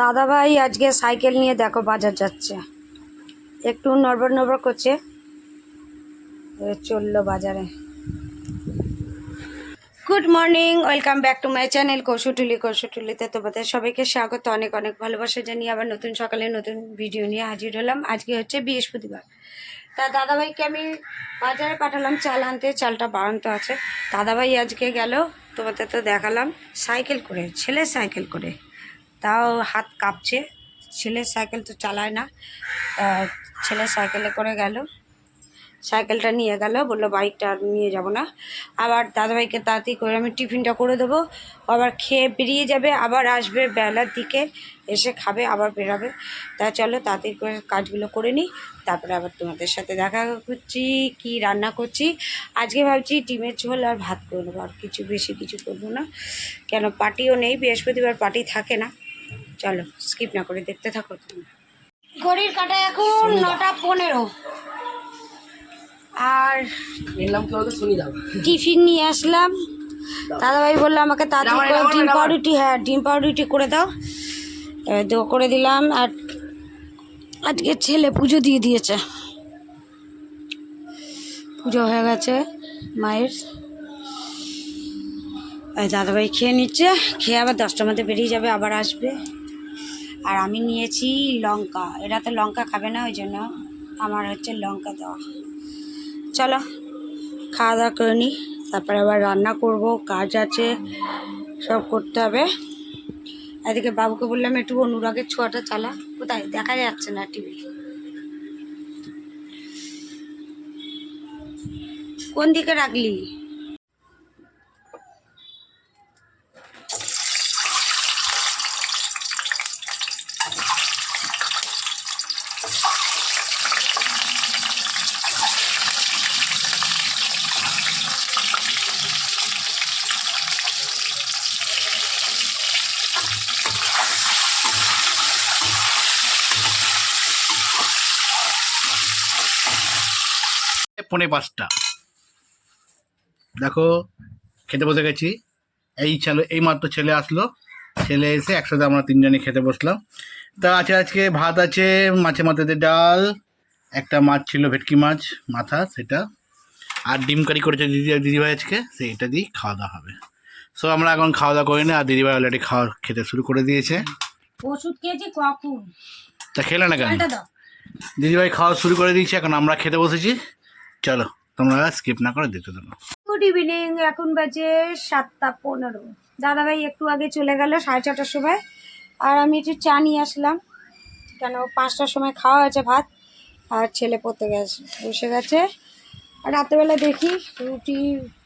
দাদা ভাই আজকে সাইকেল নিয়ে দেখো বাজার যাচ্ছে। একটু নড়বড় নড়বড় করছে। চলল বাজারে। Good morning welcome back to my channel Kaushutuli, কৌশুটুলিতে তোমাদের সবাইকে স্বাগত। অনেক অনেক ভালোবাসা জানিয়ে আবার নতুন সকালে নতুন ভিডিও নিয়ে হাজির হলাম। আজকে হচ্ছে বৃহস্পতিবার। তা দাদাভাইকে আমি বাজারে পাঠালাম চাল আনতে, চালটা বাড়ান্ত আছে। দাদাভাই আজকে গেল, তোমাদের তো দেখালাম, সাইকেল করে ছেলের সাইকেল করে। তাও হাত কাঁপছে। ছেলের সাইকেল তো চালায় না। ছেলের সাইকেলে করে গেল। সাইকেলটা নিয়ে গেল, বলল, বাইকটা নিয়ে যাব না। আবার দাদাভাইকে তাড়াতাড়ি করে আমি টিফিনটা করে দেবো। আবার খেয়ে বেরিয়ে যাবে, আবার আসবে বেলার দিকে, এসে খাবে, আবার বেরাবে। তা চলো, তাড়াতাড়ি করে কাজগুলো করে নিই, তারপরে আবার তোমাদের সাথে দেখা করছি, কি রান্না করছি। আজকে ভাবছি ডিমের ঝোল আর ভাত করে নেব আর কিছু বেশি কিছু করব না। কেন, পার্টিও নেই, বৃহস্পতিবার পার্টি থাকে না। চলো স্কিপ না করে দেখতে থাকো তুমি। ঘড়ির কাটা এখন নটা পনেরো। আর এলাম কি বলতো শুনি দাও টিফিন নিয়ে আসলাম। দাদাভাই বলল আমাকে তাড়াতাড়ি করে ডিম। পাউরুটি হ্যাঁ ডিম পাউরুটি করে দাও। এবার তো করে দিলাম। আর আজকে ছেলে পুজো দিয়ে দিয়েছে। পুজো হয়ে গেছে মায়ের। দাদাভাই খেয়ে নিচ্ছে। খেয়ে আবার দশটার মধ্যে বেরিয়ে যাবে আবার আসবে। আর আমি নিয়েছি লঙ্কা। এরা তো লঙ্কা খাবে না, ওই জন্য আমার হচ্ছে লঙ্কা দেওয়া। চলো, খাওয়া দাওয়া করে নিই তারপরে আবার রান্না করব, কাজ আছে, সব করতে হবে। এদিকে বাবুকে বললাম, একটু অনুরাগের ছোঁয়াটা চালা। কোথায়? দেখা যাচ্ছে না টিভি। কোন দিকে রাখলি? পৌনে পাঁচটা। দেখো খেতে বসে গেছি। এই ছেলে এই মাত্র ছেলে আসলো। ছেলে এসে একসাথে আমরা তিনজনে খেতে বসলাম। তা আছে আজকে ভাত আছে মাছে মাথাতে ডাল একটা মাছ ছিল ভেটকি মাছ মাথা সেটা। আর ডিম কারি করেছে দিদি দিদিভাই আজকে সেইটা দিয়েই খাওয়া দাওয়া হবে। সো আমরা এখন খাওয়া দাওয়া করি না আর দিদিভাই অলরেডি খাওয়া খেতে শুরু করে দিয়েছে। ওষুধ খেয়েছি কখন? তা খেলে না কেন? দিদিভাই খাওয়া শুরু করে দিয়েছে এখন আমরা খেতে বসেছি। চলো, তোমরা স্কিপ না করে দেখতে থাকো। গুড ইভিনিং এখন বাজে সাতটা পনেরো। দাদাভাই একটু আগে চলে গেল, সাড়ে চারটার সময়। আর আমি একটু চা নিয়ে আসলাম। কেন, পাঁচটার সময় খাওয়া হয়েছে ভাত, আর ছেলে পড়তে গেছে, বসে গেছে। আর রাত্রেবেলা দেখি রুটি,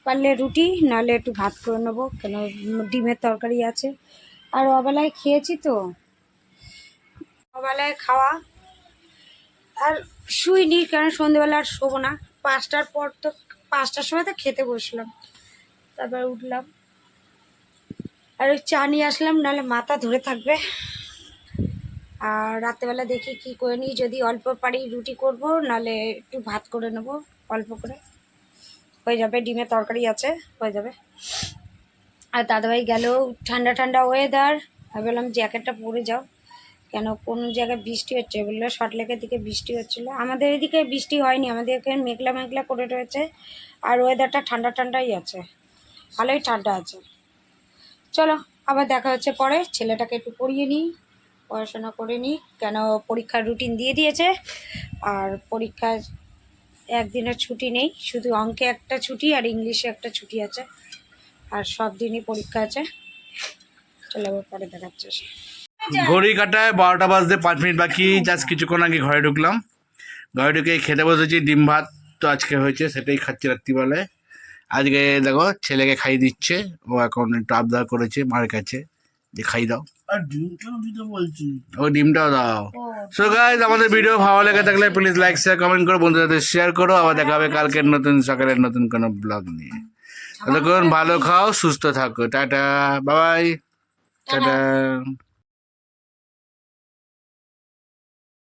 পারলে রুটি, নাহলে একটু ভাত করে নেব, কেন, ডিমের তরকারি আছে। আর অবেলায় খেয়েছি তো। অবেলায় খাওয়া। আর শুইনি কারণ সন্ধেবেলা আর শোবো না। পাঁচটার পর তো, পাঁচটার সময় তো খেতে বসলাম। তারপর উঠলাম। আর ওই চা নিয়ে আসলাম, নাহলে মাথা ধরে থাকবে। আর রাত্রেবেলা দেখি কি করে নিই, যদি অল্প পারি রুটি করব, নাহলে একটু ভাত করে নেব, অল্প করে। হয়ে যাবে, ডিমের তরকারি আছে, হয়ে যাবে। আর দাদাভাই গেলেও ঠান্ডা ঠান্ডা ওয়েদার আমি বললাম, জ্যাকেটটা পরে যাও। কেন? কোনো জায়গায় বৃষ্টি হচ্ছে? বলল শর্টলেকের দিকে বৃষ্টি হচ্ছিল। আমাদের এদিকে বৃষ্টি হয়নি। আমাদের এখানে মেঘলা মেঘলা করে রয়েছে। আর ওয়েদারটা ঠান্ডা ঠান্ডাই আছে। ভালোই ঠান্ডা আছে। চলো, আবার দেখা হচ্ছে পরে। ছেলেটাকে একটু পড়িয়ে নিই, পড়াশোনা করে নিই। কেন? পরীক্ষার রুটিন দিয়ে দিয়েছে। আর পরীক্ষার একদিনের ছুটি নেই। শুধু অঙ্কে একটা ছুটি আর ইংলিশে একটা ছুটি আছে। আর সব দিনই পরীক্ষা আছে। চলো, আবার পরে দেখাচ্ছে। ঘড়ি কাটায় বারোটা বাজতে পাঁচ মিনিট বাকি জাস্ট কিছুক্ষণ আগে ঘরে ঢুকলাম। ঘরে ঢুকে খেতে বসেছি ডিম ভাত তো আজকে হয়েছে সেটাই খাচ্ছি রাত্রিবেলায়। আজকে দেখো ছেলেকে খাইয়ে দিচ্ছে ও এখন একটু আবদার করেছে মার কাছে যে খাই দাও। ও ডিমটাও দাও। সো গাইজ আমাদের ভিডিও ভালো লেগে থাকলে প্লিজ লাইক শেয়ার কমেন্ট করো বন্ধুদের শেয়ার করো। আবার দেখা হবে কালকের নতুন সকালের নতুন কোনো ব্লগ নিয়ে। ততক্ষণ ভালো খাও সুস্থ থাকো। টাটা বাবাই টাটা।